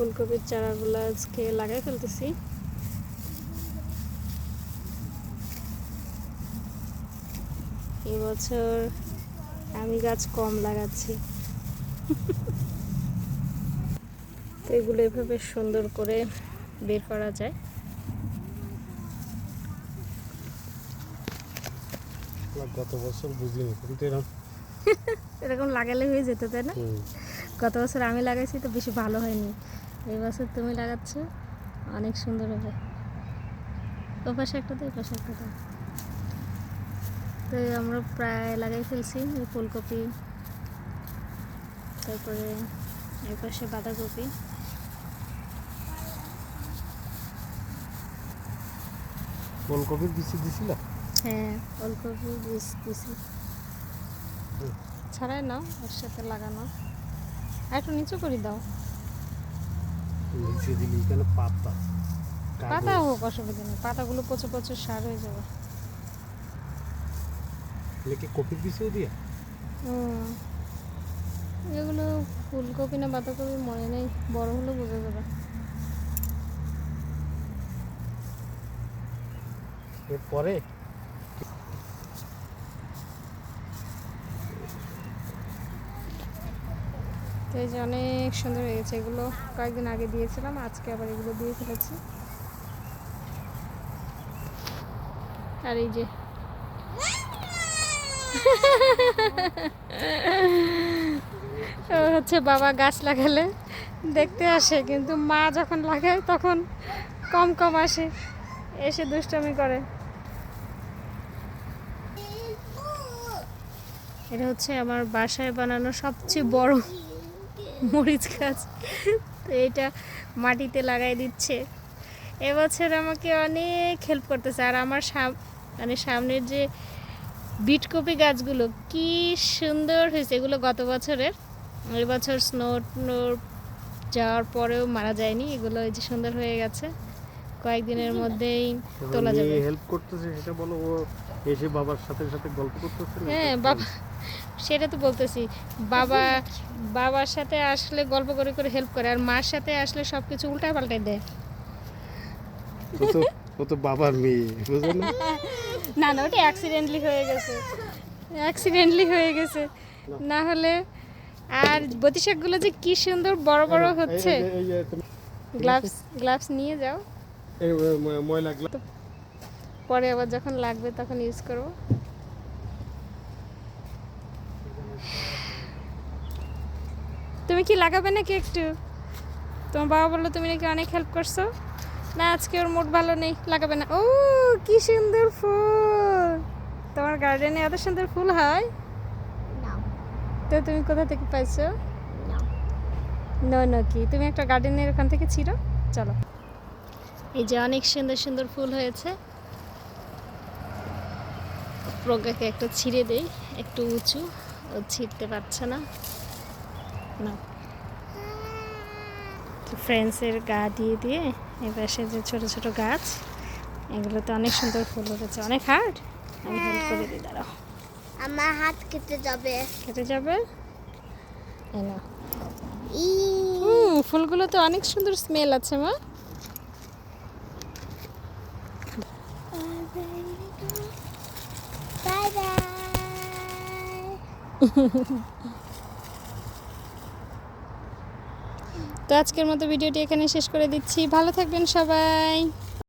ফুলকপির চারাগুলো আজকে লাগাই ফেলতেছি। এবছর আমি গাছ কম লাগাচ্ছি। তো এগুলো এভাবে সুন্দর করে বের করা যায়। গত বছর বুঝিনি কিন্তু এরকম এরকম লাগালে হয়ে যেত তাই না? গত বছর আমি লাগাইছি তো বেশি ভালো হয়নি। এই বছর তুমি লাগাচ্ছ অনেক সুন্দর হবে। ও পাশে একটা দাও পাশে একটা তো তো আমরা প্রায় লাগাই ফেলছি এই ফুলকপি। তারপরে এই পাশে বাঁধাকপি। ফুলকপির বিচি দিছিল? হ্যাঁ ফুলকপি বীজ দিছি। ছাড়াই নাও ওর সাথে লাগানো একটু নিচু করে দাও। নিচে দিলি কেন পাতা। পাতা হোক অসুবিধা নেই। পাতাগুলো পচে পচে সার হয়ে যাবে। কি কপির বিচিও দিয়া? হুম। এগুলো ফুলকপি না বাঁধাকপি মনে নেই। বড় হলে বোঝা যাবে। এরপরে? তো এই যে অনেক সুন্দর হয়ে গেছে। এগুলো কয়েকদিন আগে দিয়েছিলাম, আজকে আবার এগুলো দিয়ে ফেলেছি। আর এই যে হচ্ছে বাবা গাছ লাগালে, দেখতে আসে, কিন্তু মা যখন লাগায় তখন কম কম আসে, এসে দুষ্টামি করে। এটা হচ্ছে আমার বাসায় বানানো সবচেয়ে বড় মরিচ গাছ। তো এটা মাটিতে লাগাই দিচ্ছে। এবছর আমাকে অনেক হেল্প করতেছে। আর আমার সাম মানে সামনের যে বিটকপি গাছগুলো কি সুন্দর হয়েছে। এগুলো গত বছরের। এবছর স্নো যাওয়ার পরেও মারা যায়নি। এগুলো এই যে সুন্দর হয়ে গেছে। কয়েকদিনের মধ্যেই তোলা যাবে। হেল্প করতেছে সেটা বলো। ও এসে বাবার সাথে সাথে গল্প করতেছে হ্যাঁ বাবা সেটা তো বলতেছি। বাবা বাবার সাথে আসলে গল্প করে করে হেল্প করে আর মার সাথে আসলে সব কিছু উল্টা পাল্টাই দেয় ও তো বাবার মেয়ে বুঝলো না? না ওটা অ্যাক্সিডেন্টলি হয়ে গেছে। অ্যাক্সিডেন্টলি হয়ে গেছে। না। হলে আর বতিশাকগুলো যে কি সুন্দর বড় বড় হচ্ছে। গ্লাভস গ্লাভস নিয়ে যাও। পরে আবার যখন লাগবে তখন ইউজ করব। তুমি কি লাগাবে নাকি একটু? তোমার বাবা বলল তুমি নাকি অনেক হেল্প করছ? না আজকে ওর মুড ভালো নেই লাগাবে না। ও কি সুন্দর ফুল! তোমার গার্ডেনে এত সুন্দর ফুল হয়? তো তুমি কোথা থেকে পাইছো? নো। নো কি? তুমি একটা গার্ডেনের ওখান থেকে ছিড়ো চলো। এই যে অনেক সুন্দর সুন্দর ফুল হয়েছে। প্রজ্ঞাকে একটা ছিঁড়ে দেই একটু উঁচু ও ছিঁড়তে পারছে না। না। ফ্রেন্ডসের গা দিয়ে দিয়ে এবার সে যে ছোট ছোট গাছ এগুলোতে অনেক সুন্দর ফুল উঠেছে। অনেক হার্ড আমি হেল্প করে দিই দাঁড়াও। আমার হাত কেটে যাবে। কেটে যাবে? হুম ফুলগুলো তো অনেক সুন্দর স্মেল আছে মা। বাই বাই তো আজকের মতো ভিডিওটি এখানে শেষ করে দিচ্ছি। ভালো থাকবেন সবাই।